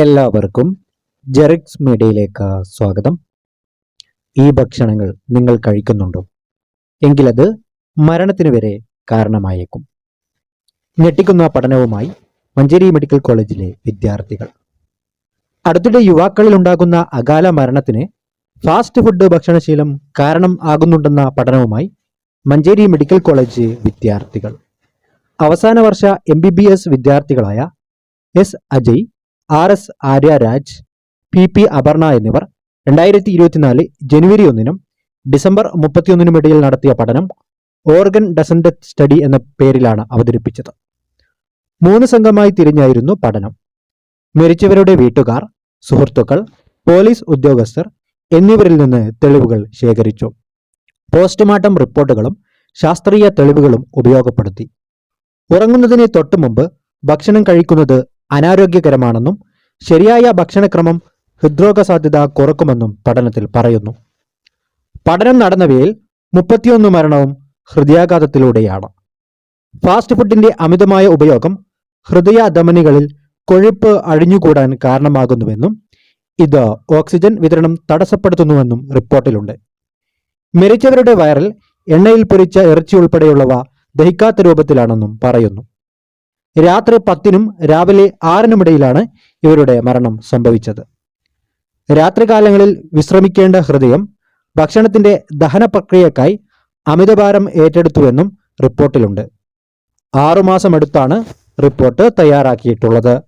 എല്ലാവർക്കും ജെറിക്സ് മീഡിയയിലേക്ക് സ്വാഗതം. ഈ ഭക്ഷണങ്ങൾ നിങ്ങൾ കഴിക്കുന്നുണ്ടോ? എങ്കിലത് മരണത്തിന് വരെ കാരണമായേക്കും. ഞെട്ടിക്കുന്ന പഠനവുമായി മഞ്ചേരി മെഡിക്കൽ കോളേജിലെ വിദ്യാർത്ഥികൾ. അടുത്തിടെ യുവാക്കളിൽ ഉണ്ടാകുന്ന അകാല മരണത്തിന് ഫാസ്റ്റ് ഫുഡ് ഭക്ഷണശീലം കാരണം ആകുന്നുണ്ടെന്ന പഠനവുമായി മഞ്ചേരി മെഡിക്കൽ കോളേജ് വിദ്യാർത്ഥികൾ. അവസാന വർഷ M വിദ്യാർത്ഥികളായ S Ajay R S Aryaraj P P Aparna എന്നിവർ രണ്ടായിരത്തി ഇരുപത്തിനാല് ജനുവരി ഒന്നിനും ഡിസംബർ മുപ്പത്തിയൊന്നിനും ഇടയിൽ നടത്തിയ പഠനം ഓർഗൻ ഡസൻഡ് സ്റ്റഡി എന്ന പേരിലാണ് അവതരിപ്പിച്ചത്. മൂന്ന് സംഘമായി തിരിഞ്ഞായിരുന്നു പഠനം. മരിച്ചവരുടെ വീട്ടുകാർ സുഹൃത്തുക്കൾ പോലീസ് ഉദ്യോഗസ്ഥർ എന്നിവരിൽ നിന്ന് തെളിവുകൾ ശേഖരിച്ചു. പോസ്റ്റ്മോർട്ടം റിപ്പോർട്ടുകളും ശാസ്ത്രീയ തെളിവുകളും ഉപയോഗപ്പെടുത്തി. ഉറങ്ങുന്നതിന് തൊട്ടുമുമ്പ് ഭക്ഷണം കഴിക്കുന്നത് അനാരോഗ്യകരമാണെന്നും ശരിയായ ഭക്ഷണക്രമം ഹൃദ്രോഗ സാധ്യത കുറക്കുമെന്നും പഠനത്തിൽ പറയുന്നു. പഠനം നടന്നവയിൽ മുപ്പത്തിയൊന്ന് മരണവും ഹൃദയാഘാതത്തിലൂടെയാണ്. ഫാസ്റ്റ് ഫുഡിന്റെ അമിതമായ ഉപയോഗം ഹൃദയ ധമനികളിൽ കൊഴുപ്പ് അഴിഞ്ഞുകൂടാൻ കാരണമാകുന്നുവെന്നും ഇത് ഓക്സിജൻ വിതരണം തടസ്സപ്പെടുത്തുന്നുവെന്നും റിപ്പോർട്ടിലുണ്ട്. മരിച്ചവരുടെ വയറിൽ എണ്ണയിൽ പൊരിച്ച ഇറച്ചി ഉൾപ്പെടെയുള്ളവ ദഹിക്കാത്ത രൂപത്തിലാണെന്നും പറയുന്നു. രാത്രി പത്തിനും രാവിലെ ആറിനുമിടയിലാണ് ഇവരുടെ മരണം സംഭവിച്ചത്. രാത്രികാലങ്ങളിൽ വിശ്രമിക്കേണ്ട ഹൃദയം ഭക്ഷണത്തിന്റെ ദഹന പ്രക്രിയക്കായി അമിതഭാരം ഏറ്റെടുത്തുവെന്നും റിപ്പോർട്ടിലുണ്ട്. ആറുമാസം അടുത്താണ് റിപ്പോർട്ട് തയ്യാറാക്കിയിട്ടുള്ളത്.